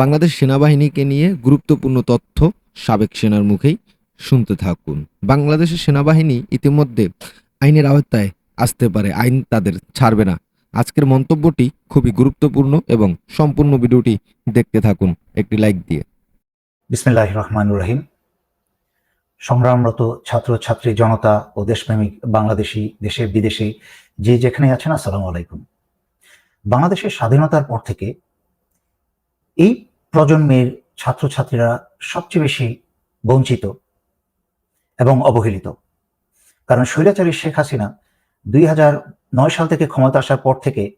বাংলাদেশ সেনাবাহিনীকে নিয়ে গুরুত্বপূর্ণ তথ্য সাবেক সেনার মুখেই শুনতে থাকুন। বাংলাদেশের সেনাবাহিনী ইতিমধ্যে আইনের আওতায় আসতে পারে, আইন তাদের ছাড়বে না। আজকের মন্তব্যটি খুবই গুরুত্বপূর্ণ এবং সম্পূর্ণ ভিডিওটি দেখতে থাকুন একটি লাইক দিয়ে। বিসমিল্লাহ রহমান রহিম। সংগ্রামরত ছাত্র, ছাত্রী, জনতা ও দেশপ্রেমিক বাংলাদেশি, দেশে বিদেশে যে যেখানে আছেন, আসসালামু আলাইকুম। বাংলাদেশের স্বাধীনতার পর থেকে এই প্রজন্মের ছাত্রছাত্রীরা সবচেয়ে বেশি বঞ্চিত এবং অবহেলিত। কারণ স্বৈরাচারী শেখ হাসিনা দুই হাজার নয় সাল থেকে ক্ষমতা আসার পর থেকে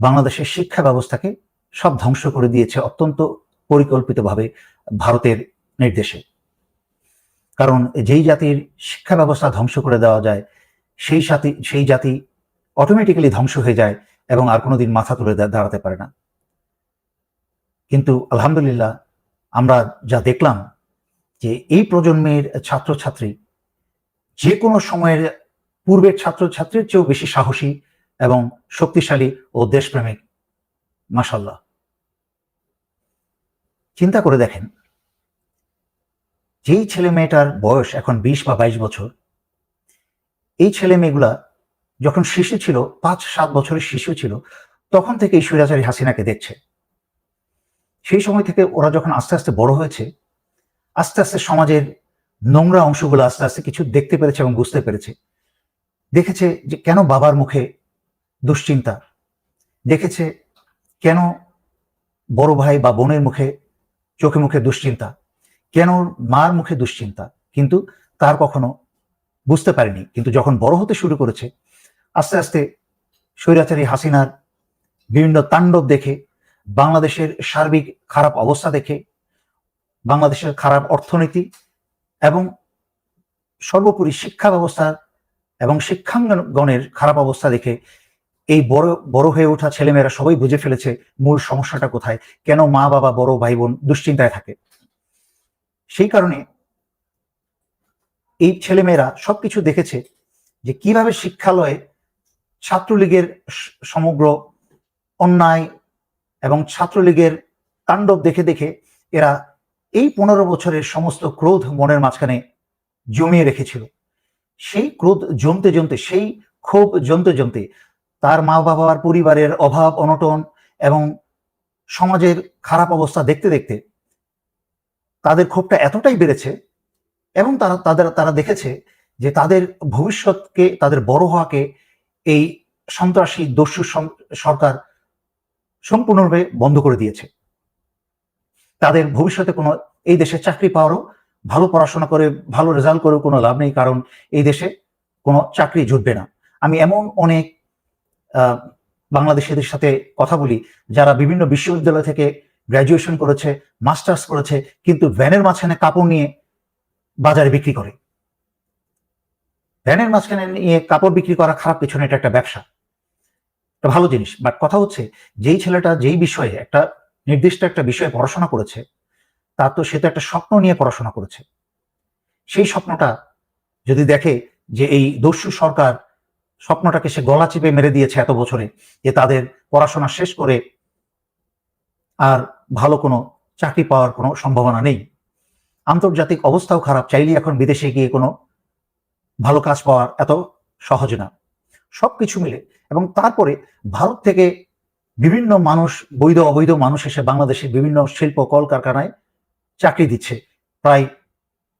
বাংলাদেশের শিক্ষা ব্যবস্থাকে সব ধ্বংস করে দিয়েছে অত্যন্ত পরিকল্পিতভাবে ভারতের নির্দেশে। কারণ যেই জাতির শিক্ষা ব্যবস্থা ধ্বংস করে দেওয়া যায়, সেই জাতি সেই জাতি অটোমেটিক্যালি ধ্বংস হয়ে যায় এবং আর কোনোদিন মাথা তুলে দাঁড়াতে পারে না। কিন্তু আলহামদুলিল্লাহ আমরা যা দেখলাম যে এই প্রজন্মের ছাত্রছাত্রী যে কোনো সময়ের পূর্বের ছাত্রছাত্রীর চেয়েও বেশি সাহসী এবং শক্তিশালী ও দেশপ্রেমিক। মাসাল্লাহ চিন্তা করে দেখেন, যেই ছেলে মেয়েটার বয়স এখন বিশ বা বাইশ বছর, এই ছেলে মেয়েগুলা যখন শিশু ছিল, পাঁচ সাত বছরের শিশু ছিল, তখন থেকে এই স্বৈরাচারী হাসিনাকে দেখছে। সেই সময় থেকে ওরা যখন আস্তে আস্তে বড় হয়েছে, আস্তে আস্তে সমাজের নোংরা অংশগুলো আস্তে আস্তে কিছু দেখতে পেরেছে এবং বুঝতে পেরেছে। দেখেছে যে কেন বাবার মুখে দুশ্চিন্তা। দেখেছে কেন বড় ভাই বা বোনের মুখে চোখে মুখে দুশ্চিন্তা। কেন মার মুখে দুশ্চিন্তা। কিন্তু তার কখনো বুঝতে পারেনি। কিন্তু যখন বড় হতে শুরু করেছে, আস্তে আস্তে স্বৈরাচারী হাসিনার বিভিন্ন তাণ্ডব দেখে বাংলাদেশের সার্বিক খারাপ অবস্থা দেখে, বাংলাদেশের খারাপ অর্থনীতি এবং সর্বোপরি শিক্ষা ব্যবস্থার এবং শিক্ষাঙ্গনের খারাপ অবস্থা দেখে এই বড় বড় হয়ে ওঠা ছেলেমেয়েরা সবাই বুঝে ফেলেছে মূল সমস্যাটা কোথায়, কেন মা বাবা বড় ভাই বোন দুশ্চিন্তায় থাকে। সেই কারণে এই ছেলেমেয়েরা সবকিছু দেখেছে যে কীভাবে শিক্ষালয়ে ছাত্রলীগের সমগ্র অন্যায় এবং ছাত্রলীগের তাণ্ডব দেখে দেখে এরা এই পনেরো বছরের সমস্ত ক্রোধ মনের মাঝখানে জমিয়ে রেখেছিল। সেই ক্রোধ জমতে জমতে, সেই ক্ষোভ জমতে জমতে তার মা বাবার পরিবারের অভাব, অনটন এবং সমাজের খারাপ অবস্থা দেখতে দেখতে তাদের ক্ষোভটা এতটাই বেড়েছে এবং তারা, তাদের, তারা দেখেছে যে তাদের ভবিষ্যৎকে, তাদের বড় হওয়াকে এই সন্ত্রাসী দস্যু সরকার সম্পূর্ণরূপে বন্ধ করে দিয়েছে। তাদের ভবিষ্যতে কোনো, এই দেশে চাকরি পাওয়ারও ভালো পড়াশোনা করে, ভালো রেজাল্ট করেও কোনো লাভ নেই, কারণ এই দেশে কোনো চাকরি জুটবে না। আমি এমন অনেক বাংলাদেশিদের সাথে কথা বলি, যারা বিভিন্ন বিশ্ববিদ্যালয় থেকে গ্র্যাজুয়েশন করেছে মাস্টার্স করেছে, কিন্তু ভ্যানের মাঝখানে কাপড় নিয়ে বাজারে বিক্রি করে। ভ্যানের মাঝখানে নিয়ে কাপড় বিক্রি করা খারাপ পিছনে এটা একটা ব্যবসা। ভালো জিনিস। বাট কথা হচ্ছে, যেই ছেলেটা যেই বিষয়ে একটা নির্দিষ্ট একটা বিষয়ে পড়াশোনা করেছে, তার তো সে তো একটা স্বপ্ন নিয়ে পড়াশোনা করেছে। সেই স্বপ্নটা যদি দেখে যে এই দস্যু সরকার স্বপ্নটাকে সে গলা চিপে মেরে দিয়েছে এত বছরে, যে তাদের পড়াশোনা শেষ করে আর ভালো কোনো চাকরি পাওয়ার কোনো সম্ভাবনা নেই। আন্তর্জাতিক অবস্থাও খারাপ চাইলে এখন বিদেশে গিয়ে কোনো ভালো কাজ পাওয়ার এত সহজ না। সবকিছু মিলে এবং তারপরে ভারত থেকে বিভিন্ন মানুষ, বৈধ, অবৈধ মানুষ এসে বাংলাদেশে বিভিন্ন শিল্প কলকারখানায় চাকরি দিচ্ছে। প্রায়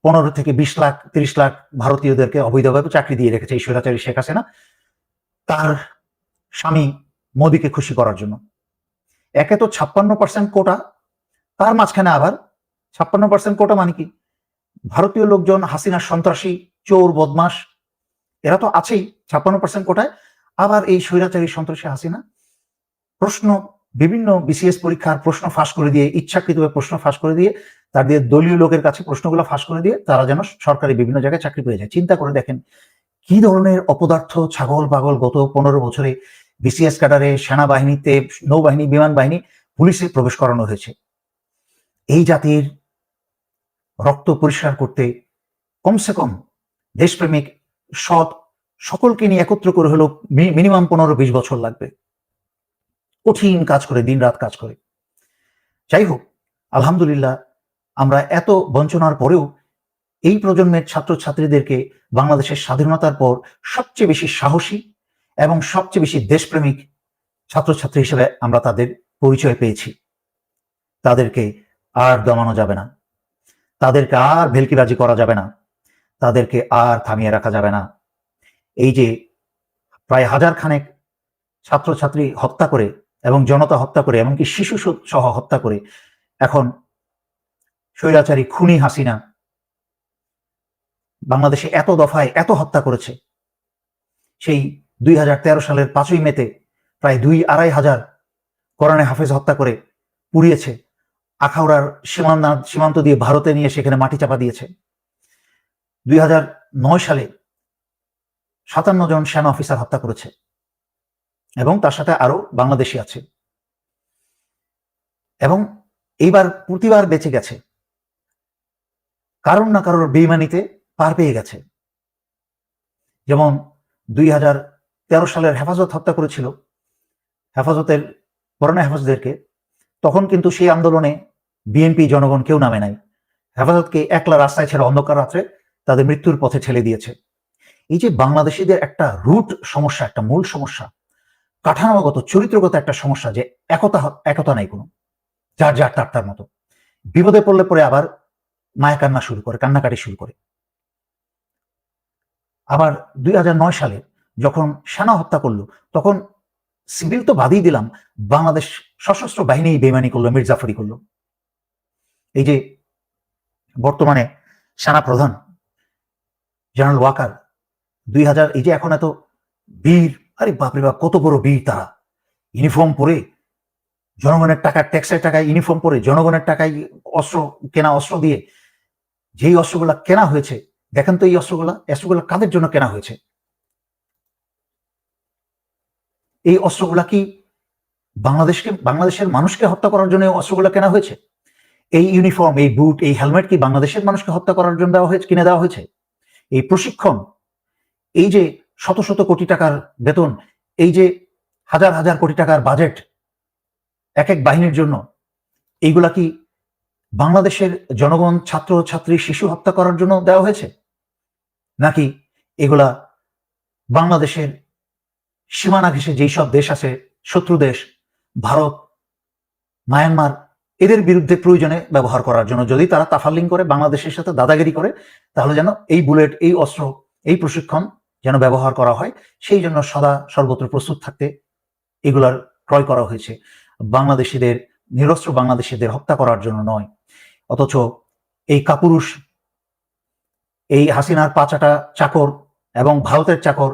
পনেরো থেকে বিশ লাখ, তিরিশ লাখ ভারতীয়দেরকে অবৈধভাবে চাকরি দিয়ে রেখেছে এই স্বৈরাচারী শেখ হাসিনা। তার স্বামী মোদীকে খুশি করার জন্য। একে তো ছাপ্পান্ন পার্সেন্ট কোটা তার মাঝখানে আবার ছাপ্পান্ন পার্সেন্ট কোটা মানে কি? ভারতীয় লোকজন হাসিনা সন্ত্রাসী, চোর বদমাস এরা তো আছেই ছাপ্পান্ন পার্সেন্ট কোটায় আবার এই স্বৈরাচারী সন্ত্রাসী হাসিনা প্রশ্ন, বিভিন্ন বিসিএস পরীক্ষার প্রশ্ন ফাঁস করে দিয়ে, ইচ্ছাকৃতভাবে প্রশ্ন ফাঁস করে দিয়ে তাদের দলীয় লোকের কাছে প্রশ্নগুলো ফাঁস করে দিয়ে তারা যেন সরকারি বিভিন্ন জায়গায় চাকরি পেয়ে যায়। চিন্তা করে দেখেন, কি ধরনের অপদার্থ, ছাগল পাগল গত পনেরো বছরে বিসিএস ক্যাডারে সেনাবাহিনীতে, নৌবাহিনী, বিমান বাহিনী, পুলিশে প্রবেশ করানো হয়েছে। এই জাতির রক্ত পরিষ্কার করতে কমসে কম দেশপ্রেমিক সৎ সকলকে নিয়ে একত্র করে হলো মিনিমাম পনেরো বিশ বছর লাগবে। কঠিন কাজ করে দিন রাত কাজ করে। যাই হোক, আলহামদুলিল্লাহ, আমরা এত বঞ্চনার পরেও এই প্রজন্মের ছাত্রছাত্রীদেরকে বাংলাদেশের স্বাধীনতার পর সবচেয়ে বেশি সাহসী এবং সবচেয়ে বেশি দেশপ্রেমিক ছাত্রছাত্রী হিসেবে আমরা তাদের পরিচয় পেয়েছি। তাদেরকে আর দমানো যাবে না। তাদেরকে আর ভেলকিবাজি করা যাবে না। তাদেরকে আর থামিয়ে রাখা যাবে না। এই যে প্রায় হাজার খানেক ছাত্রছাত্রী হত্যা করে এবং জনতা হত্যা করে, এমনকি শিশু সহ হত্যা করে, এখন স্বৈরাচারী খুনি হাসিনা বাংলাদেশে এত দফায় এত হত্যা করেছে। সেই দুই হাজার তেরো সালের পাঁচই মেতে প্রায় দুই আড়াই হাজার কোরআনে হাফেজ হত্যা করে পুড়িয়েছে। আখাউড়ার সীমান্ত সীমান্ত দিয়ে ভারতে নিয়ে সেখানে মাটি চাপা দিয়েছে। দুই সালে সাতান্ন জন সেনা অফিসার হত্যা করেছে। এবং তার সাথে আরও বাংলাদেশি আছে। এবং এইবার প্রতিবার বেঁচে গেছে। কারণ না কারোর বেইমানিতে পার পেয়ে গেছে। যেমন দুই হাজার তেরো সালের হেফাজত হত্যা করেছিল, হেফাজতের করোনা হেফাজতদেরকে, তখন কিন্তু সেই আন্দোলনে বিএনপি জনগণ কেউ নামে নাই। হেফাজতকে একলা রাস্তায় ছেড়ে অন্ধকার রাত্রে তাদের মৃত্যুর পথে ঠেলে দিয়েছে। এই যে বাংলাদেশিদের একটা রুট সমস্যা, একটা মূল সমস্যা, কাঠামোগত, চরিত্রগত একটা সমস্যা যে একতা একতা নাই কোনো, যার যার, তার তার মতো। বিপদে পড়লে পরে আবার মায়া কান্না শুরু করে, কান্নাকাটি শুরু করে। আবার দুই হাজার নয় সালে যখন সেনা হত্যা করল, তখন সিভিল তো বাদই দিলাম, বাংলাদেশ সশস্ত্র বাহিনী বেমানি করল মির্জাফরি করল। এই যে বর্তমানে সেনা প্রধান, জেনারেল ওয়াকার দুই হাজার, এই যে এখন এত বীর আরে বাপরে বাপ, কত বড় বীর তারা। ইউনিফর্ম পরে, জনগণের টাকা ট্যাক্সের টাকায় ইউনিফর্ম পরে, জনগণের টাকায় অস্ত্র, কেনা অস্ত্র দিয়ে, যেই অস্ত্রগুলা কেনা হয়েছে, দেখেন তো এই অস্ত্রগুলা অস্ত্রগুলা কাদের জন্য কেনা হয়েছে? এই অস্ত্রগুলা কি বাংলাদেশকে, বাংলাদেশের মানুষকে হত্যা করার জন্য অস্ত্রগুলা কেনা হয়েছে? এই ইউনিফর্ম এই বুট এই হেলমেট কি বাংলাদেশের মানুষকে হত্যা করার জন্য দেওয়া হয়েছে, কিনে দেওয়া হয়েছে? এই প্রশিক্ষণ এই যে শত শত কোটি টাকার বেতন, এই যে হাজার হাজার কোটি টাকার বাজেট এক এক বাহিনীর জন্য, এইগুলা কি বাংলাদেশের জনগণ ছাত্র, ছাত্রী, শিশু হত্যা করার জন্য দেওয়া হয়েছে? নাকি এগুলা বাংলাদেশের সীমানা ঘেঁষে যেই সব দেশ আছে, শত্রু দেশ, ভারত, মায়ানমার, এদের বিরুদ্ধে প্রয়োজনে ব্যবহার করার জন্য, যদি তারা তাফালিং করে, বাংলাদেশের সাথে দাদাগিরি করে, তাহলে যেন এই বুলেট, এই অস্ত্র, এই প্রশিক্ষণ যেন ব্যবহার করা হয়, সেই জন্য সদা সর্বত্র প্রস্তুত থাকতে এগুলার ক্রয় করা হয়েছে। বাংলাদেশিদের, নিরস্ত্র বাংলাদেশিদের হত্যা করার জন্য নয়। অথচ এই কাপুরুষ, এই হাসিনার পাচাটা চাকর এবং ভারতের চাকর,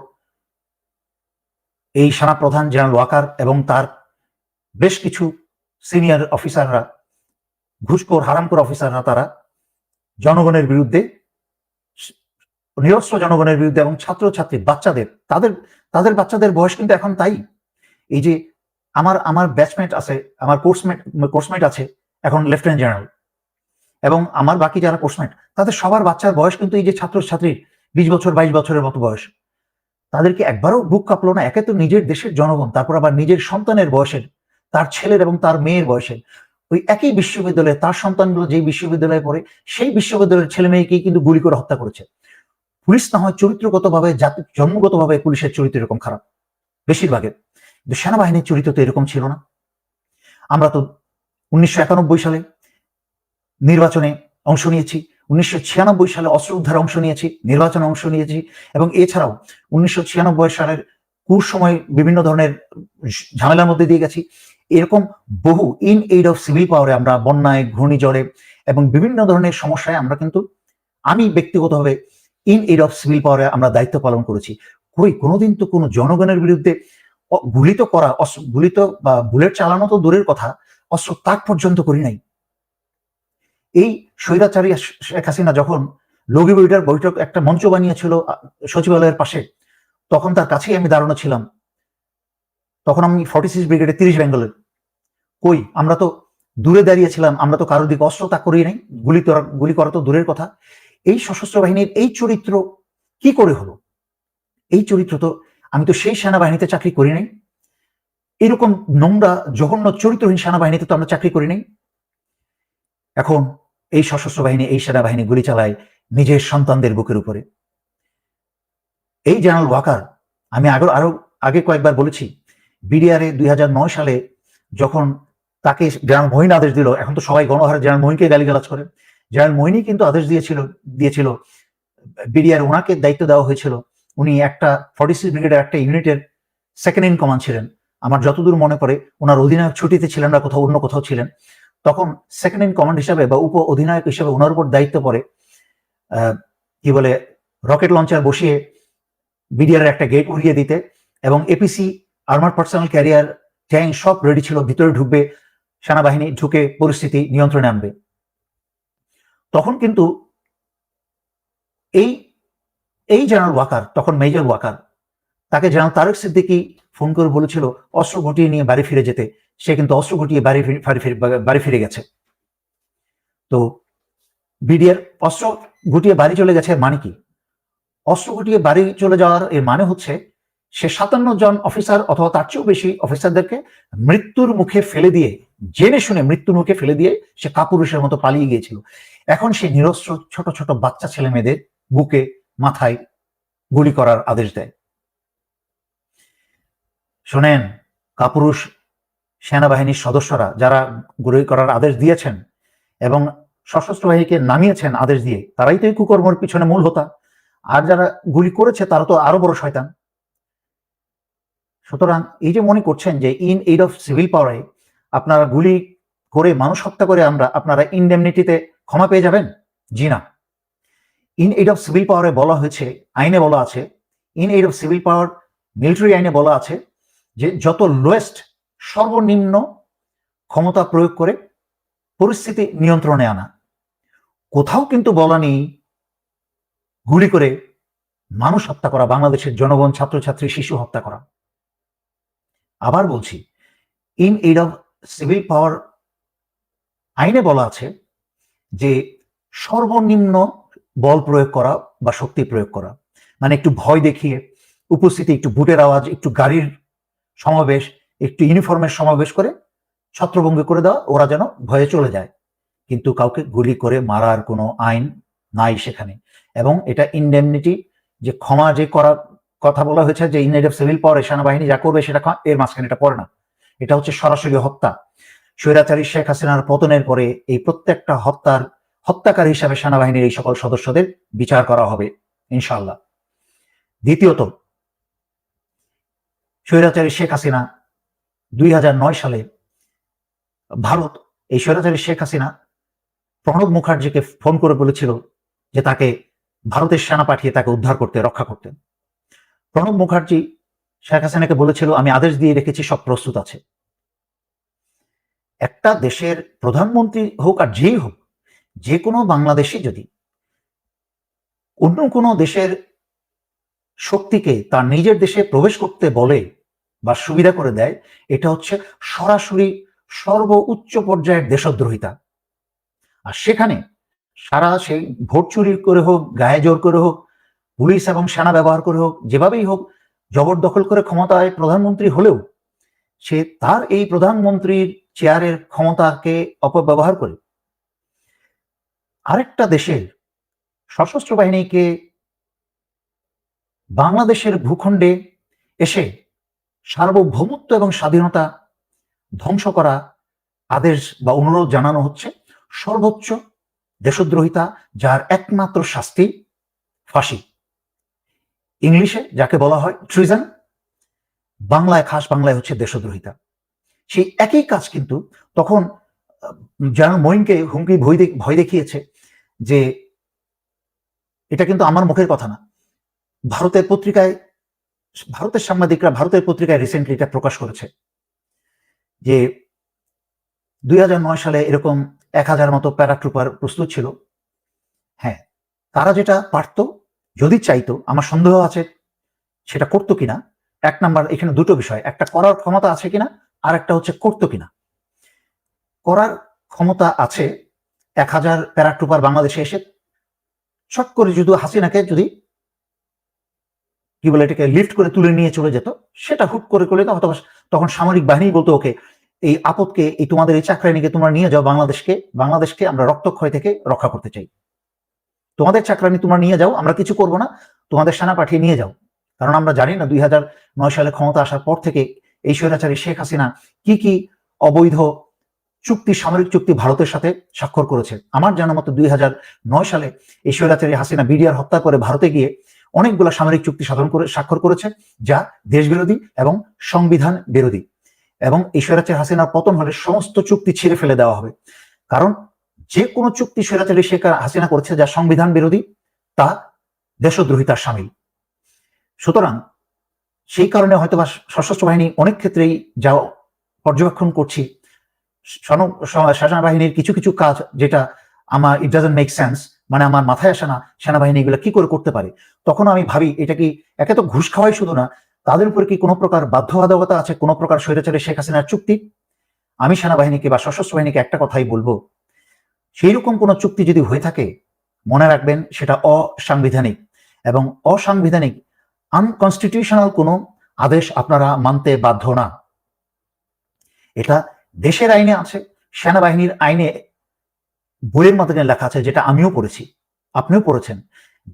এই সেনা প্রধান জেনারেল ওয়াকার এবং তার বেশ কিছু সিনিয়র অফিসাররা, ঘুষখোর, হারামখোর অফিসাররা, তারা জনগণের বিরুদ্ধে নিরস্ত্র জনগণের বিরুদ্ধে এবং ছাত্রছাত্রী বাচ্চাদের, তাদের তাদের বাচ্চাদের বয়স কিন্তু এখন তাই। এই যে আমার আমার ব্যাচমেট আছে, আমার কোর্সমেট কোর্সমেট আছে এখন লেফটেন্যান্ট জেনারেল এবং আমার বাকি যারা কোর্সমেট তাদের সবার বাচ্চার বয়স কিন্তু এই যে ছাত্রছাত্রীর বিশ বছর, বাইশ বছরের মতো বয়স। তাদেরকে একবারও বুক কাঁপলো না, একে তো নিজের দেশের জনগণ, তারপর আবার নিজের সন্তানের বয়সের, তার ছেলের এবং তার মেয়ের বয়সের। ওই একই বিশ্ববিদ্যালয়ে তার সন্তানগুলো যেই বিশ্ববিদ্যালয়ে পড়ে, সেই বিশ্ববিদ্যালয়ের ছেলে মেয়েকেই কিন্তু গুলি করে হত্যা করেছে। পুলিশ না হয় চরিত্রগতভাবে জাতি, জন্মগতভাবে পুলিশের চরিত্র এরকম খারাপ। বেশিরভাগের। কিন্তু সেনাবাহিনীর চরিত্র তো এরকম ছিল না। আমরা তো উনিশশো একানব্বই সালে নির্বাচনে অংশ নিয়েছি, উনিশশো ছিয়ানব্বই সালে অস্ত্র উদ্ধারে অংশ নিয়েছি, নির্বাচনে অংশ নিয়েছি এবং এছাড়াও উনিশশো ছিয়ানব্বই সালের কুর সময় বিভিন্ন ধরনের ঝামেলার মধ্যে দিয়ে গেছি। এরকম বহু ইন এইড অফ সিভিল পাওয়ারে আমরা বন্যায়, ঘূর্ণিঝড়ে এবং বিভিন্ন ধরনের সমস্যায় আমরা কিন্তু আমি ব্যক্তিগতভাবে ইন এইড অফ সিভিল পাওয়ারে আমরা দায়িত্ব পালন করেছি। কই, কোনোদিন তো কোনো জনগণের বিরুদ্ধে অ- গুলি তো করা অস্ত্র গুলি তো বা বুলেট চালানো তো দূরের কথা, অস্ত্র তাক পর্যন্ত করি নাই। এই স্বৈরাচারী শেখ হাসিনা যখন লগি বইটার বৈঠক একটা মঞ্চ বানিয়েছিল সচিবালয়ের পাশে, তখন তার কাছেই আমি দাঁড়ানো ছিলাম। তখন আমি ফর্টি সিক্স ব্রিগেডে তিরিশ বেঙ্গলের। কই, আমরা তো দূরে দাঁড়িয়েছিলাম আমরা তো কারোর দিকে অস্ত্র তাক করি নাই, গুলি গুলি করা তো দূরের কথা। এই সশস্ত্র বাহিনীর এই চরিত্র কি করে হলো? এই চরিত্র তো, আমি তো সেই সেনাবাহিনীতে চাকরি করি নাই। এরকম নোংরা, জঘন্য চরিত্রহীন সেনাবাহিনীতে তো আমরা চাকরি করি নাই। এখন এই সশস্ত্র বাহিনী, এই সেনাবাহিনী গুলি চালায় নিজের সন্তানদের বুকের উপরে। এই জেনারেল ওয়াকার, আমি আরও আরও আগে কয়েকবার বলেছি, বিডিআরে দুই হাজার নয় সালে যখন তাকে জেনারেল মহিন আদেশ দিল, এখন তো সবাই গণহারে জেনারেল মহিনকে গালিগালাজ করে। জেনারেল মহিনী কিন্তু আদেশ দিয়েছিল দিয়েছিল। বিডিআর ওনাকে দায়িত্ব দেওয়া হয়েছিল। উনি একটা ফর্টি সিক্স ব্রিগেডের একটা ইউনিটের সেকেন্ড ইন কমান্ড ছিলেন। আমার যতদূর মনে পড়ে ওনার অধিনায়ক ছুটিতে ছিলেন না, কোথাও অন্য কোথাও ছিলেন। তখন সেকেন্ড ইন কমান্ড হিসাবে বা উপ অধিনায়ক হিসাবে ওনার উপর দায়িত্ব পড়ে কি বলে রকেট লঞ্চার বসিয়ে বিডিআর একটা গেট উড়িয়ে দিতে এবং APC armour personnel carrier tank সব রেডি ছিল, ভিতরে ঢুকবে, সেনাবাহিনী ঢুকে পরিস্থিতি নিয়ন্ত্রণে আনবে। তখন কিন্তু এই এই জেনারেল ওয়াকার, তখন মেজর ওয়াকার, তাকে জেনারেল তারেক সিদ্দিকি ফোন করে বলেছিল, অস্ত্র গুটিয়ে নিয়ে বাড়ি ফিরে যেতে। সে কিন্তু অস্ত্র গুটিয়ে বাড়ি বাড়ি ফিরে গেছে। তো বিডিআর অস্ত্র ঘটিয়ে বাড়ি চলে গেছে মানে কি? অস্ত্র ঘটিয়ে বাড়ি চলে যাওয়ার এর মানে হচ্ছে, সে সাতান্ন জন অফিসার অথবা তার চেয়েও বেশি অফিসারদেরকে মৃত্যুর মুখে ফেলে দিয়ে জেনে শুনে মৃত্যুর মুখে ফেলে দিয়ে সে কাপুরুষের মতো পালিয়ে গিয়েছিল। এখন সে নিরস্ত্র ছোট ছোট বাচ্চা ছেলে মেয়েদের বুকে, মাথায় গুলি করার আদেশ দেয়। শোনেন, কাপুরুষ সেনাবাহিনীর সদস্যরা যারা গুলি করার আদেশ দিয়েছেন এবং সশস্ত্র বাহিনীকে নামিয়েছেন আদেশ দিয়ে, তারাই তো এই কুকর্মর পিছনে মূল হতা। আর যারা গুলি করেছে, তারা তো আরও বড় শয়তান। সুতরাং এই যে মনে করছেন যে ইন এইড অফ সিভিল পাওয়ারে আপনারা গুলি করে মানুষ হত্যা করে আমরা, আপনারা ইনডেমনিটিতে ক্ষমা পেয়ে যাবেন? জি না। ইন এইড অফ সিভিল পাওয়ারে বলা হয়েছে, আইনে বলা আছে in aid of civil power military আইনে বলা আছে যে যত লোয়েস্ট সর্বনিম্ন ক্ষমতা প্রয়োগ করে পরিস্থিতি নিয়ন্ত্রণে আনা। কোথাও কিন্তু বলা নেই গুলি করে মানুষ হত্যা করা, বাংলাদেশের জনগণ, ছাত্রছাত্রী, শিশু হত্যা করা। আবার বলছি in aid of civil power আইনে বলা আছে যে সর্বনিম্ন বল প্রয়োগ করা বা শক্তি প্রয়োগ করা। মানে একটু ভয় দেখিয়ে, উপস্থিতি, একটু বুটের আওয়াজ, একটু গাড়ির সমাবেশ, একটু ইউনিফর্মের সমাবেশ করে ছত্রভঙ্গ করে দেওয়া, ওরা যেন ভয়ে চলে যায়। কিন্তু কাউকে গুলি করে মারার কোনো আইন নাই সেখানে। এবং এটা ইনডেমনিটি যে ক্ষমা যে করা কথা বলা হয়েছে, যে ইন অফ সিভিল পাওয়ার সেনাবাহিনী যা করবে সেটা এর মাঝখানে এটা পড়ে না। এটা হচ্ছে সরাসরি হত্যা। স্বৈরাচারী শেখ হাসিনার পতনের পরে এই প্রত্যেকটা হত্যার, হত্যাকারী হিসাবে সেনাবাহিনীর এই সকল সদস্যদের বিচার করা হবে ইনশাল্লাহ দ্বিতীয়ত, স্বৈরাচারী শেখ হাসিনা দুই হাজার নয় সালে ভারত, এই স্বৈরাচারী শেখ হাসিনা প্রণব মুখার্জিকে ফোন করে বলেছিল যে তাকে ভারতের সেনা পাঠিয়ে তাকে উদ্ধার করতে, রক্ষা করতেন প্রণব মুখার্জি শেখ হাসিনাকে বলেছিল, আমি আদেশ দিয়ে রেখেছি, সব প্রস্তুত আছে। একটা দেশের প্রধানমন্ত্রী হোক আর যেই হোক, যে কোনো বাংলাদেশি যদি অন্য কোনো দেশের শক্তিকে তার নিজের দেশে প্রবেশ করতে বলে বা সুবিধা করে দেয়, এটা হচ্ছে সরাসরি সর্ব উচ্চ পর্যায়ের দেশদ্রোহিতা। আর সেখানে সারা সেই ভোট চুরি করে হোক, গায়ে জোর করে হোক, পুলিশ এবং সেনা ব্যবহার করে হোক, যেভাবেই হোক জবরদখল করে ক্ষমতায় প্রধানমন্ত্রী হলেও সে তার এই প্রধানমন্ত্রীর চেয়ারের ক্ষমতাকে অপব্যবহার করে। আরেকটা দেশের সশস্ত্র বাহিনীকে বাংলাদেশের ভূখণ্ডে এসে সার্বভৌমত্ব এবং স্বাধীনতা ধ্বংস করা আদেশ বা অনুরোধ জানানো হচ্ছে। সর্বোচ্চ দেশদ্রোহিতা, যার একমাত্র শাস্তি ফাঁসি। ইংলিশে যাকে বলা হয় ট্রিজন বাংলায় খাস বাংলায় হচ্ছে দেশদ্রোহিতা। সেই একই কাজ কিন্তু তখন জেনারেল মঈনকে হুমকি ভয় ভয় দেখিয়েছে যে এটা কিন্তু আমার মুখের কথা না। ভারতের পত্রিকায়, ভারতের সাংবাদিকরা ভারতের পত্রিকায় রিসেন্টলি এটা প্রকাশ করেছে যে দুই হাজার নয় সালে এরকম এক হাজার মতো প্যারাট্রুপার প্রস্তুত ছিল। হ্যাঁ তারা যেটা পারতো যদি চাইতো, আমার সন্দেহ আছে সেটা করতো কিনা? এক নাম্বার, এখানে দুটো বিষয়। একটা করার ক্ষমতা আছে কিনা? আর একটা হচ্ছে করতো কিনা? করার ক্ষমতা আছে এক হাজার প্যারাট্রুপার বাংলাদেশে এসে চট করে যদি হাসিনাকে যদি কি বলে এটাকে, লিফট করে তুলে নিয়ে চলে যেত, সেটা হুট করে করলে তো অথবা তখন সামরিক বাহিনী বলতো, ওকে, এই আপদকে, এই তোমাদের এই চাকরানিকে তোমরা নিয়ে যাও বাংলাদেশকে বাংলাদেশকে আমরা রক্তক্ষয় থেকে রক্ষা করতে চাই। তোমাদের চাকরানি তোমরা নিয়ে যাও, আমরা কিছু করব না, তোমাদের সেনা পাঠিয়ে নিয়ে যাও। কারণ আমরা জানি না দুই হাজার নয় সালে ক্ষমতা আসার পর থেকে এই স্বৈরাচারী শেখ হাসিনা কি কি অবৈধ চুক্তি, সামরিক চুক্তি ভারতের সাথে স্বাক্ষর করেছে। আমার জানা মতো দুই হাজার নয় সালে এই স্বৈরাচারী হাসিনা বিডিআর হত্যা করে ভারতে গিয়ে অনেকগুলো সামরিক চুক্তি সাধন করে, স্বাক্ষর করেছে, যা দেশ বিরোধী এবং সংবিধান বিরোধী। এবং এই স্বৈরাচারী হাসিনার পতন হলে সমস্ত চুক্তি ছিঁড়ে ফেলে দেওয়া হবে। কারণ যে কোনো চুক্তি স্বৈরাচারী শেখ হাসিনা করেছে যা সংবিধান বিরোধী, তা দেশদ্রোহিতার সামিল। সুতরাং সেই কারণে হয়তো বা সশস্ত্র বাহিনী অনেক ক্ষেত্রেই যা পর্যবেক্ষণ করছি, সন- সেনাবাহিনীর কিছু কিছু কাজ যেটা আমার ইট ডাজন্ট মেক সেন্স মানে আমার মাথায় আসে না সেনাবাহিনী এগুলো কি করে করতে পারে। তখন আমি ভাবি, এটা কি একে তো ঘুষ খাওয়াই শুধু না, তাদের উপর কি কোনো প্রকার বাধ্যবাধকতা আছে, কোনো প্রকার স্বৈরাচারী শেখ হাসিনার চুক্তি? আমি সেনাবাহিনীকে বা সশস্ত্র বাহিনীকে একটা কথাই বলব সেই রকম কোনো চুক্তি যদি হয়ে থাকে, মনে রাখবেন সেটা অসাংবিধানিক এবং অসাংবিধানিক আনকনস্টিটিউশনাল কোনো আদেশ আপনারা মানতে বাধ্য না। এটা দেশের আইনে আছে, সেনাবাহিনীর আইনে বইয়ের মাধ্যমে লেখা আছে যেটা আমিও পড়েছি, আপনিও পড়েছেন,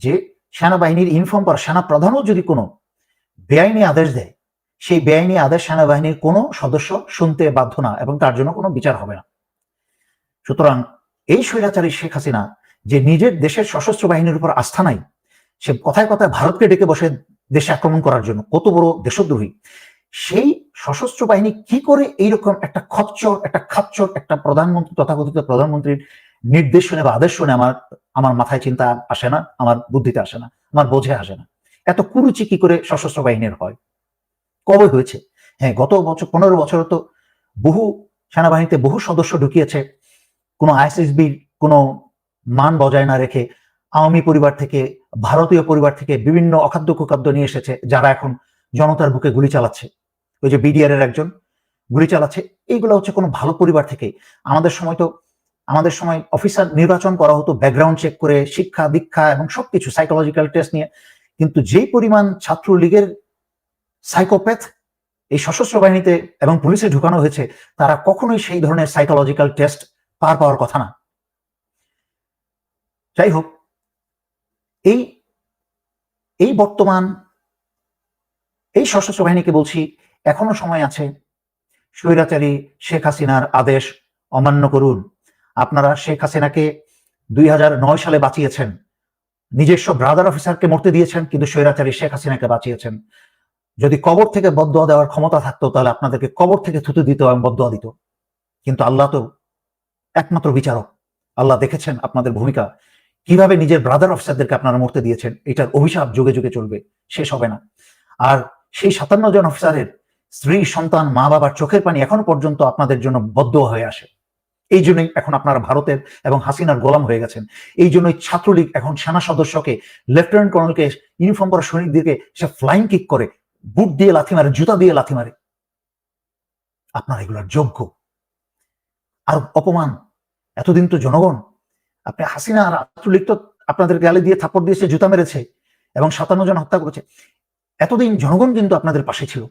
যে সেনাবাহিনীর ইনফর্ম করা সেনা প্রধানও যদি কোনো বেআইনি আদেশ দেয়, সেই বেআইনি আদেশ সেনাবাহিনীর কোনো সদস্য শুনতে বাধ্য না এবং তার জন্য কোনো বিচার হবে না। সুতরাং এই স্বৈরাচারী শেখ হাসিনা যে নিজের দেশের সশস্ত্র বাহিনীর উপর আস্থা নাই, সে কথায় কথায় ভারতকে ডেকে বসে দেশে আক্রমণ করার জন্য কত বড় দেশদ্রোহী, সেই সশস্ত্র বাহিনী কি করে এইরকম একটা খচ্চর, একটা খাচ্চর, একটা প্রধানমন্ত্রী, তথাকথিত প্রধানমন্ত্রীর নির্দেশ শুনে বা আদেশ শুনে আমার আমার মাথায় চিন্তা আসে না, আমার বুদ্ধিতে আসে না, আমার বোঝে আসে না। এত কুরুচি কি করে সশস্ত্র বাহিনীর হয়? কবে হয়েছে? হ্যাঁ গত বছর, পনেরো বছরে তো বহু সেনাবাহিনীতে বহু সদস্য ঢুকিয়েছে কোনো আইএসএসবির কোনো মান বজায় না রেখে আওয়ামী পরিবার থেকে, ভারতীয় পরিবার থেকে বিভিন্ন অখাদ্য কুখাদ্য নিয়ে এসেছে, যারা এখন জনতার বুকে গুলি চালাচ্ছে। ওই যে বিডিআর এর একজন গুলি চালাচ্ছে। এইগুলো হচ্ছে কোনো ভালো পরিবার থেকে। আমাদের সময় তো, আমাদের সময় অফিসার নির্বাচন করা হতো ব্যাকগ্রাউন্ড চেক করে, শিক্ষা, দীক্ষা এবং সবকিছু সাইকোলজিক্যাল টেস্ট নিয়ে। কিন্তু যেই পরিমাণ ছাত্রলীগের সাইকোপ্যাথ এই সশস্ত্র বাহিনীতে এবং পুলিশে ঢুকানো হয়েছে, তারা কখনোই সেই ধরনের সাইকোলজিক্যাল টেস্ট পার পাওয়ার কথা না। যাই হোক এই এই বর্তমান, এই সশস্ত্র বাহিনীকে বলছি, এখনও সময় আছে স্বৈরাচারী শেখ হাসিনার আদেশ অমান্য করুন। আপনারা শেখ হাসিনাকে দুই হাজার নয় সালে বাঁচিয়েছেন। নিজস্ব ব্রাদার অফিসারকে মরতে দিয়েছেন, কিন্তু স্বৈরাচারী শেখ হাসিনাকে বাঁচিয়েছেন। যদি কবর থেকে বদয়া দেওয়ার ক্ষমতা থাকতো, তাহলে আপনাদেরকে কবর থেকে থুতু দিত এবং বদয়া দিত। কিন্তু আল্লাহ তো একমাত্র বিচারক। আল্লাহ দেখেছেন আপনাদের ভূমিকা। কীভাবে নিজের ব্রাদার অফিসারদেরকে আপনারা মরতে দিয়েছেন, এটার অভিশাপ যুগে যুগে চলবে, শেষ হবে না। আর সেই সাতান্ন জন অফিসারের স্ত্রী, সন্তান, মা বাবার চোখের পানি এখনও পর্যন্ত আপনাদের জন্য বদ্ধ হয়ে আসে। এই জন্যই এখন আপনারা ভারতের এবং হাসিনার গোলাম হয়ে গেছেন। এই জন্যই ছাত্রলীগ এখন সেনা সদস্যকে লেফটেন্যান্ট কর্নেলকে ইউনিফর্ম পরা সৈনিকদেরকে সে ফ্লাইং কিক করে বুট দিয়ে লাথি মারে, জুতা দিয়ে লাথি মারে। আপনারা এগুলোর যোগ্য। আর অপমান। এতদিন তো জনগণ। আপনি হাসিনা আর ছাত্রলীগ তো আপনাদের গালে দিয়ে থাপড় দিয়েছে জুতা মেরেছে এবং সাতান্ন জন হত্যা করেছে। এতদিন জনগণ কিন্তু আপনাদের পাশে ছিল।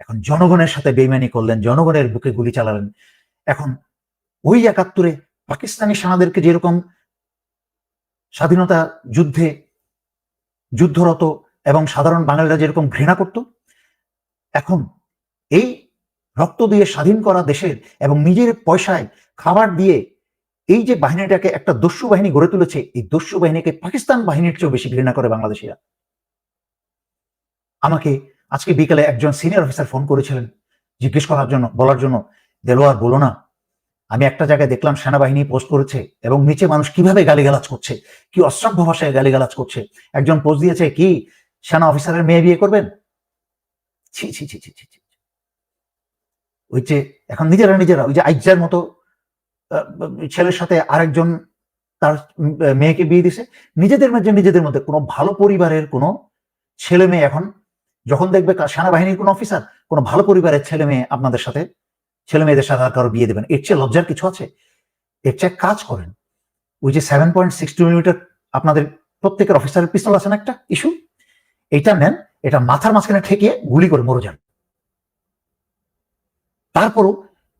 এখন জনগণের সাথে বেইমানি করলেন, জনগণের বুকে গুলি চালালেন। এখন ওই একাত্তরে পাকিস্তানি সেনাদেরকে যেরকম স্বাধীনতা যুদ্ধে যুদ্ধরত এবং সাধারণ বাঙালিরা যেরকম ঘৃণা করত, এখন এই রক্ত দিয়ে স্বাধীন করা দেশের এবং নিজের পয়সায় খাবার দিয়ে এই যে বাহিনীটাকে একটা দস্যু বাহিনী গড়ে তুলেছে, এই দস্যু বাহিনীকে পাকিস্তান বাহিনীর চেয়েও বেশি ঘৃণা করে বাংলাদেশিরা আমাকে আজকে বিকেলে একজন সিনিয়র অফিসার ফোন করেছিলেন, জিজ্ঞেস করার জন্য, বলার জন্য দেলোয়ার বলো না, আমি একটা জায়গায় দেখলাম সেনাবাহিনী পোস্ট করেছে এবং নিচে মানুষ কীভাবে গালিগালাজ করছে, কি অশ্রাব্য ভাষায় গালিগালাজ করছে, একজন পোস্ট দিয়েছে, কি, সেনা অফিসারের মেয়ে বিয়ে করবেন ছি ছি ছি ছি ছি। ওই যে এখন নিজেরা নিজেরা, ওই যে আইজার মতো ছেলের সাথে আরেকজন তার মেয়েকে বিয়ে দিছে। নিজেদের মধ্যে নিজেদের মধ্যে কোনো ভালো পরিবারের কোনো ছেলে মেয়ে এখন, যখন দেখবে সেনাবাহিনীর কোনো অফিসার, কোনো ভালো পরিবারের ছেলে মেয়ে আপনাদের সাথে, ছেলে মেয়েদের সাথে আর কারও বিয়ে দেবেন এর চেয়ে লজ্জার কিছু আছে? এর চেয়ে কাজ করেন। ওই যে সেভেন পয়েন্ট সিক্স মিলিমিটার আপনাদের প্রত্যেকের অফিসারের পিস্তল আছে না একটা? ইস্যু এইটা নেন, এটা মাথার মাঝখানে ঠেকিয়ে গুলি করে মরে যান। তারপরও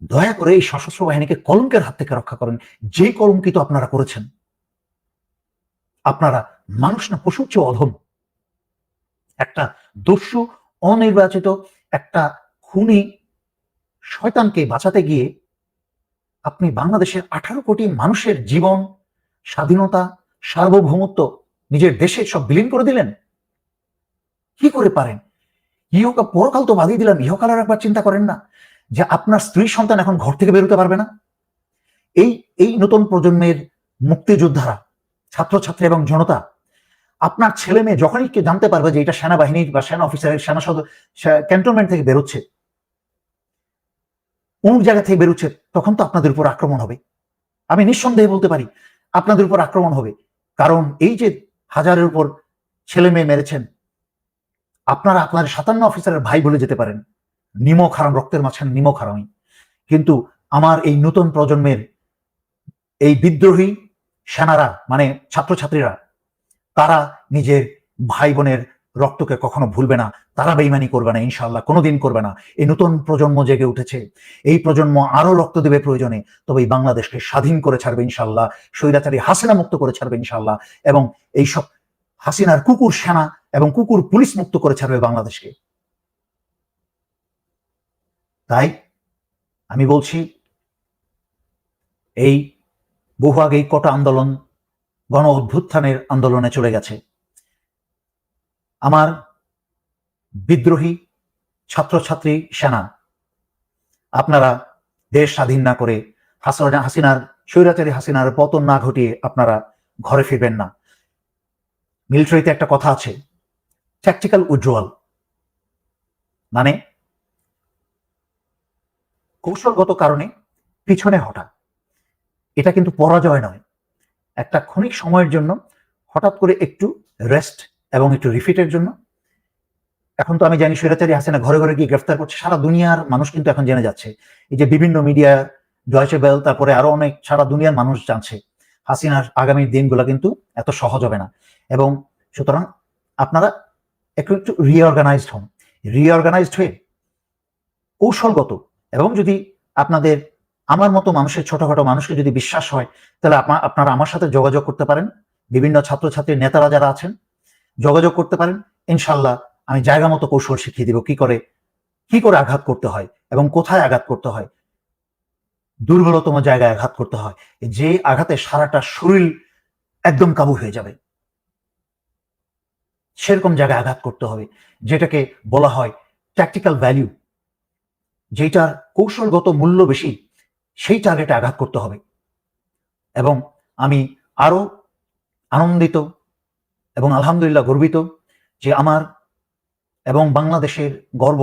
দয়া করে এই সশস্ত্র বাহিনীকে কলঙ্কের হাত থেকে রক্ষা করেন। যে কলঙ্কিত আপনারা করেছেন, আপনারা মানুষ না, পশুর চেয়ে অধম। একটা দস্যু, অনির্বাচিত একটা খুনি শয়তানকে বাঁচাতে গিয়ে আপনি বাংলাদেশের আঠারো কোটি মানুষের জীবন, স্বাধীনতা, সার্বভৌমত্ব নিজের দেশে সব বিলীন করে দিলেন। কি করে পারেন? ইহকা পরকাল তো বাদিয়ে দিলাম ইহকালের একবার চিন্তা করেন না। যে আপনার স্ত্রী সন্তান এখন ঘর থেকে বেরোতে পারবে না? এই এই নতুন প্রজন্মের মুক্তিযোদ্ধারা, ছাত্রছাত্রী এবং জনতা, আপনার ছেলে মেয়ে যখনই কেউ জানতে পারবে যে এটা সেনাবাহিনীর বা সেনা অফিসারের সেনা সদর ক্যান্টনমেন্ট থেকে বেরোচ্ছে অমুক জায়গা থেকে বেরোচ্ছে, তখন তো আপনাদের উপর আক্রমণ হবে। আমি নিঃসন্দেহে বলতে পারি, আপনাদের উপর আক্রমণ হবে। কারণ এই যে হাজারের উপর ছেলে মেয়ে মেরেছেন, আপনারা আপনার সাতান্ন অফিসারের ভাই বলে যেতে পারেন। নিমক হারাম রক্তের মাঝখানে নিমক হারামি কিন্তু আমার এই নতুন প্রজন্মের এই বিদ্রোহী সেনারা মানে ছাত্রছাত্রীরা, তারা নিজের ভাই বোনের রক্তকে কখনো ভুলবে না। তারা বেইমানি করবে না ইনশাল্লাহ কোনোদিন করবে না। এই নতুন প্রজন্ম জেগে উঠেছে। এই প্রজন্ম আরও রক্ত দেবে প্রয়োজনে, তবে এই বাংলাদেশকে স্বাধীন করে ছাড়বে ইনশাল্লাহ স্বৈরাচারী হাসিনা মুক্ত করে ছাড়বে ইনশাল্লাহ এবং এইসব হাসিনার কুকুর সেনা এবং কুকুর পুলিশ মুক্ত করে ছাড়বে বাংলাদেশকে। তাই আমি বলছি, এই বহু আগে কটা আন্দোলন গণ অভ্যুত্থানের আন্দোলনে চলে গেছে। আমার বিদ্রোহী ছাত্রছাত্রী সেনা, আপনারা দেশ স্বাধীন না করে হাসিনা হাসিনার, স্বৈরাচারী হাসিনার পতন না ঘটিয়ে আপনারা ঘরে ফিরবেন না। মিলিটারিতে একটা কথা আছে ট্যাকটিক্যাল উজ্জ্বল মানে কৌশলগত কারণে পিছনে হঠা এটা কিন্তু পরাজয় নয়। একটা ক্ষণিক সময়ের জন্য হঠাৎ করে একটু রেস্ট এবং একটু রিফিটের জন্য। এখন তো আমি জানি স্বৈরাচারী হাসিনা ঘরে ঘরে গিয়ে গ্রেফতার করছে। সারা দুনিয়ার মানুষ কিন্তু এখন জেনে যাচ্ছে। এই যে বিভিন্ন মিডিয়া ডয়চে বেল তারপরে আরও অনেক সারা দুনিয়ার মানুষ জানছে। হাসিনার আগামী দিনগুলো কিন্তু এত সহজ হবে না। এবং সুতরাং আপনারা একটু একটু রিঅর্গানাইজড হন। রিঅর্গানাইজড হয়ে কৌশলগত এবং যদি আপনাদের আমার মতো মানুষের ছোটখাটো মানুষকে যদি বিশ্বাস হয়, তাহলে আপনা- আপনারা আমার সাথে যোগাযোগ করতে পারেন। বিভিন্ন ছাত্রছাত্রীর নেতারা যারা আছেন, যোগাযোগ করতে পারেন। ইনশাল্লাহ আমি জায়গা মতো কৌশল শিখিয়ে দিব কি করে কি করে আঘাত করতে হয় এবং কোথায় আঘাত করতে হয়। দুর্বলতম জায়গায় আঘাত করতে হয়। যে আঘাতে সারাটা শরীর একদম কাবু হয়ে যাবে। সেরকম জায়গায় আঘাত করতে হবে। যেটাকে বলা হয় ট্যাকটিক্যাল ভ্যালু যেটার কৌশলগত মূল্য বেশি, সেই টার্গেটে আঘাত করতে হবে। এবং আমি আরও আনন্দিত এবং আলহামদুলিল্লাহ গর্বিত যে আমার এবং বাংলাদেশের গর্ব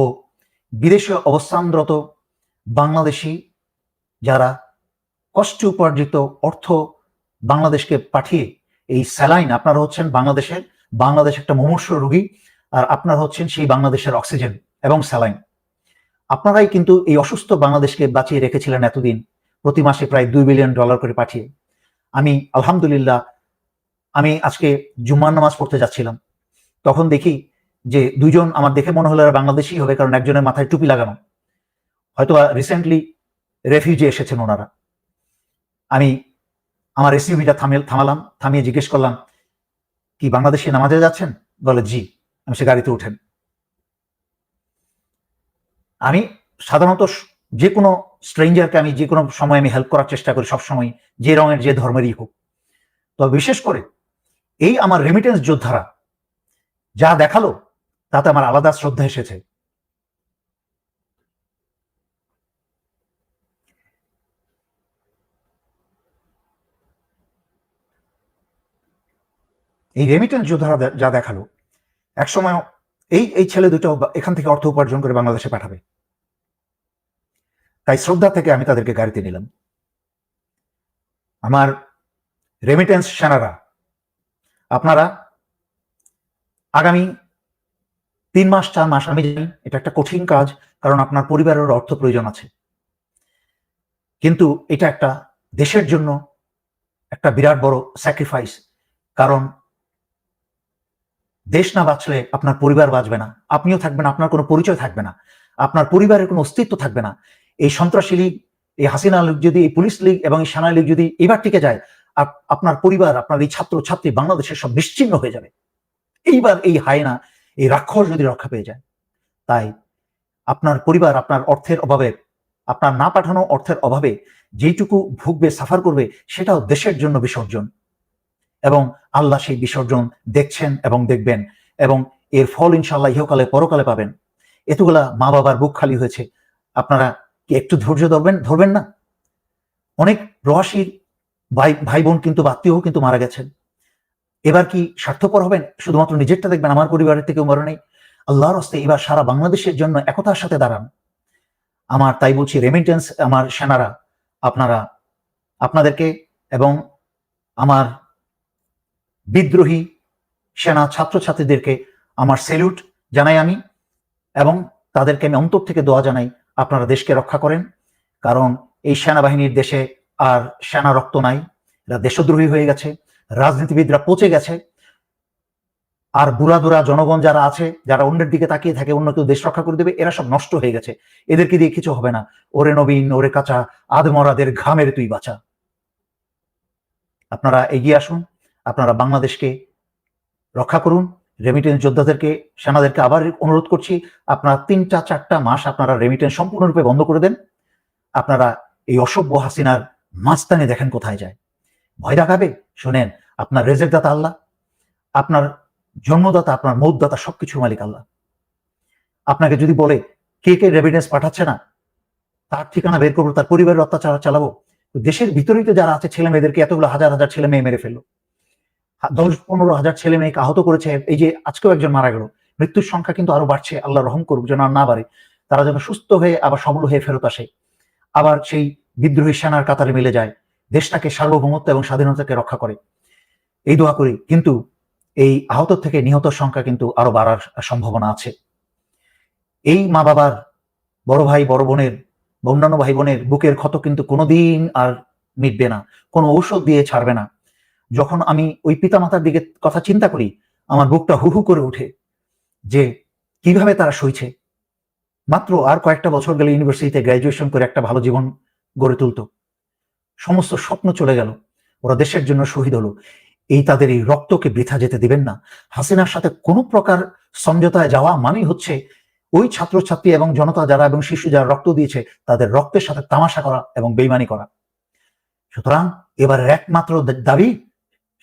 বিদেশে অবস্থানরত বাংলাদেশি যারা কষ্ট উপার্জিত অর্থ বাংলাদেশকে পাঠিয়ে এই স্যালাইন, আপনারা হচ্ছেন বাংলাদেশের, বাংলাদেশ একটা মুমূর্ষ রোগী, আর আপনারা হচ্ছেন সেই বাংলাদেশের অক্সিজেন এবং স্যালাইন। আপনারাই কিন্তু এই অসুস্থ বাংলাদেশকে বাঁচিয়ে রেখেছিলেন এতদিন। প্রতি মাসে প্রায় দুই বিলিয়ন ডলার করে পাঠিয়ে। আমি আলহামদুলিল্লাহ, আমি আজকে জুম্মার নামাজ পড়তে যাচ্ছিলাম। তখন দেখি যে দুইজন আমার দেখে মনে হলো বাংলাদেশি হবে কারণ একজনের মাথায় টুপি লাগানো। হয়তো রিসেন্টলি রেফিউজি এসেছেন ওনারা। আমি আমার এসইউভিটা থামিয়ে থামালাম, থামিয়ে জিজ্ঞেস করলাম, কি বাংলাদেশি নামাজে যাচ্ছেন? বলে, জি। আমি সে গাড়িতে উঠেন। আমি সাধারণত যে কোনো স্ট্রেঞ্জারকে আমি যে কোনো সময় আমি হেল্প করার চেষ্টা করি সবসময়, যে রঙের, যে ধর্মেরই হোক। তবে বিশেষ করে এই আমার রেমিটেন্স যোদ্ধারা যা দেখাল, তাতে আমার আলাদা শ্রদ্ধা এসেছে। এই রেমিটেন্স যোদ্ধারা যা দেখাল, একসময় এই এই ছেলে দুটো এখান থেকে অর্থ উপার্জন করে বাংলাদেশে পাঠাবে। তাই শ্রদ্ধা থেকে আমি তাদেরকে গাড়িতে নিলাম। আমার রেমিটেন্স সেনারা, আপনারা আগামী তিন মাস, চার মাস, আমি জানি এটা একটা কঠিন কাজ, কারণ আপনার পরিবারের অর্থ প্রয়োজন আছে। কিন্তু এটা একটা দেশের জন্য একটা বিরাট বড় স্যাক্রিফাইস কারণ দেশ না বাঁচলে আপনার পরিবার বাঁচবে না। আপনিও থাকবেন, আপনার কোনো পরিচয় থাকবে না। আপনার পরিবারের কোনো অস্তিত্ব থাকবে না। এই সন্ত্রাসী লীগ, এই হাসিনা লীগ যদি, এই পুলিশ লীগ এবং এই সেনা লীগ যদি এবার টিকে যায়, আপ- আপনার পরিবার, আপনার এই ছাত্র ছাত্রী বাংলাদেশের সব নিশ্চিন্ন হয়ে যাবে। এইবার এই হায়না, এই রাক্ষস যদি রক্ষা পেয়ে যায়, তাই আপনার পরিবার আপনার অর্থের অভাবে, আপনার না পাঠানো অর্থের অভাবে যেইটুকু ভুগবে, সাফার করবে, সেটাও দেশের জন্য বিসর্জন। এবং আল্লাহ সেই বিসর্জন দেখছেন এবং দেখবেন এবং এর ফল ইনশাল্লাহ ইহকালে, পরকালে পাবেন। এতগুলা মা বাবার বুক খালি হয়েছে। আপনারা কি একটু ধৈর্য ধরবেন? ধরবেন না। অনেক প্রবাসী ভাই ভাই বোন কিন্তু বা আত্মীয় কিন্তু মারা গেছেন। এবার কি স্বার্থপর হবেন? শুধুমাত্র নিজেরটা দেখবেন, আমার পরিবারের থেকেও মরে নেই। আল্লাহর হস্তে এবার সারা বাংলাদেশের জন্য একতার সাথে দাঁড়ান। আমার তাই বলছি রেমিটেন্স আমার সেনারা, আপনারা, আপনাদেরকে এবং আমার বিদ্রোহী সেনা ছাত্রছাত্রীদেরকে আমার সেলুট জানাই আমি এবং তাদেরকে আমি অন্তর থেকে দোয়া জানাই আপনারা দেশকে রক্ষা করেন। কারণ এই সেনাবাহিনীর দেশে আর সেনা রক্ত নাই, এরা দেশদ্রোহী হয়ে গেছে, রাজনীতিবিদরা পচে গেছে। আর বুড়া দুরা জনগণ যারা আছে, যারা অন্যের দিকে তাকিয়ে থাকে, অন্য কেউ দেশ রক্ষা করে দেবে, এরা সব নষ্ট হয়ে গেছে। এদেরকে দিয়ে কিছু হবে না। ওরে নবীন, ওরে কাঁচা আধমরাদের ঘামের তুই বাঁচা আপনারা এগিয়ে আসুন। আপনারা বাংলাদেশকে রক্ষা করুন রেমিটেন্স যোদ্ধাদেরকে, সেনাদেরকে আবার অনুরোধ করছি, আপনারা তিনটা, চারটা মাস আপনারা রেমিটেন্স সম্পূর্ণরূপে বন্ধ করে দেন। আপনারা এই অসভ্য হাসিনার মাঝখানে দেখেন কোথায় যায়। ভয় দেখাবে? শোনেন, আপনার রেজেক দাতা আল্লাহ, আপনার জন্মদাতা, আপনার মৌদাতা সবকিছুর মালিক আল্লাহ। আপনাকে যদি বলে, কে কে রেমিটেন্স পাঠাচ্ছে না, তার ঠিকানা বের করব, তার পরিবারের অত্যাচার চালাবো দেশের ভিতরেই তো যারা আছে, ছেলে মেয়েদেরকে এতগুলো হাজার হাজার ছেলে মেয়ে মেরে ফেলল। দশ, পনেরো হাজার ছেলে মেয়েকে আহত করেছে। এই যে আজকেও একজন মারা গেল। মৃত্যুর সংখ্যা কিন্তু আরও বাড়ছে, আল্লাহ রহম করুক যেন আর না বাড়ে। তারা যেন সুস্থ হয়ে, আবার সবল হয়ে ফেরত আসে। আবার সেই বিদ্রোহী সেনার কাতারে মিলে যায়। দেশটাকে সার্বভৌমত্ব এবং স্বাধীনতাকে রক্ষা করে। এই দোয়া করি, কিন্তু এই আহত থেকে নিহত সংখ্যা কিন্তু আরও বাড়ার সম্ভাবনা আছে। এই মা বাবার বড় ভাই, বড় বোনের অন্যান্য ভাই বোনের বুকের ক্ষত কিন্তু কোনোদিন আর মিটবে না। কোনো ঔষধ দিয়ে ছাড়বে না। যখন আমি ওই পিতামাতার দিকে কথা চিন্তা করি, আমার বুকটা হু হু করে উঠে যে, কীভাবে তারা সইছে? মাত্র আর কয়েকটা বছর গেলে ইউনিভার্সিটিতে গ্র্যাজুয়েশন করে একটা ভালো জীবন গড়ে তুলতো। সমস্ত স্বপ্ন চলে গেল। ওরা দেশের জন্য শহীদ হলো। এই তাদের এই রক্তকে বৃথা যেতে দিবেন না। হাসিনার সাথে কোনো প্রকার সমঝোতায় যাওয়া মানেই হচ্ছে ওই ছাত্রছাত্রী এবং জনতা যারা এবং শিশু যারা রক্ত দিয়েছে, তাদের রক্তের সাথে তামাশা করা এবং বেইমানি করা। সুতরাং এবারের একমাত্র দাবি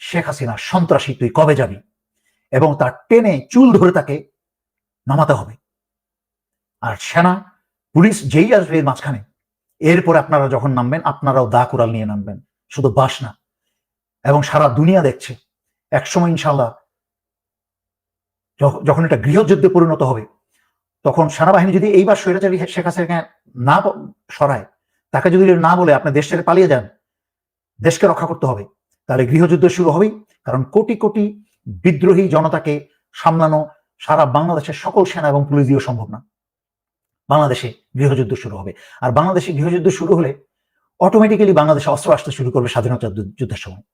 শেখ হাসিনা, সন্ত্রাসী, তুই কবে যাবি? এবং তার টেনে চুল ধরে তাকে নামাতে হবে। আর সেনা, পুলিশ যেই আসবে এর মাঝখানে, এরপরে আপনারা যখন নামবেন, আপনারাও দা কুড়াল নিয়ে নামবেন। শুধু বাস না। এবং সারা দুনিয়া দেখছে। একসময় ইনশাল্লাহ যখন এটা গৃহযুদ্ধে পরিণত হবে, তখন সেনাবাহিনী যদি এইবার স্বৈরাচারী শেখ হাসিনাকে না সরায়, তাকে যদি না বলে আপনি দেশ ছেড়ে পালিয়ে যান, দেশকে রক্ষা করতে হবে। তাহলে গৃহযুদ্ধ শুরু হবেই, কারণ কোটি কোটি বিদ্রোহী জনতাকে সামলানো সারা বাংলাদেশের সকল সেনা এবং পুলিশ দিয়েও সম্ভব না। বাংলাদেশে গৃহযুদ্ধ শুরু হবে। আর বাংলাদেশে গৃহযুদ্ধ শুরু হলে অটোমেটিক্যালি বাংলাদেশে অস্ত্র আসতে শুরু করবে স্বাধীনতা যুদ্ধের সময়।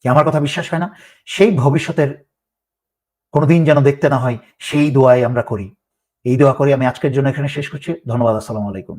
কি আমার কথা বিশ্বাস হয় না? সেই ভবিষ্যতের কোনোদিন যেন দেখতে না হয়, সেই দোয়াই আমরা করি। এই দোয়া করে আমি আজকের জন্য এখানে শেষ করছি। ধন্যবাদ, আসসালামু আলাইকুম।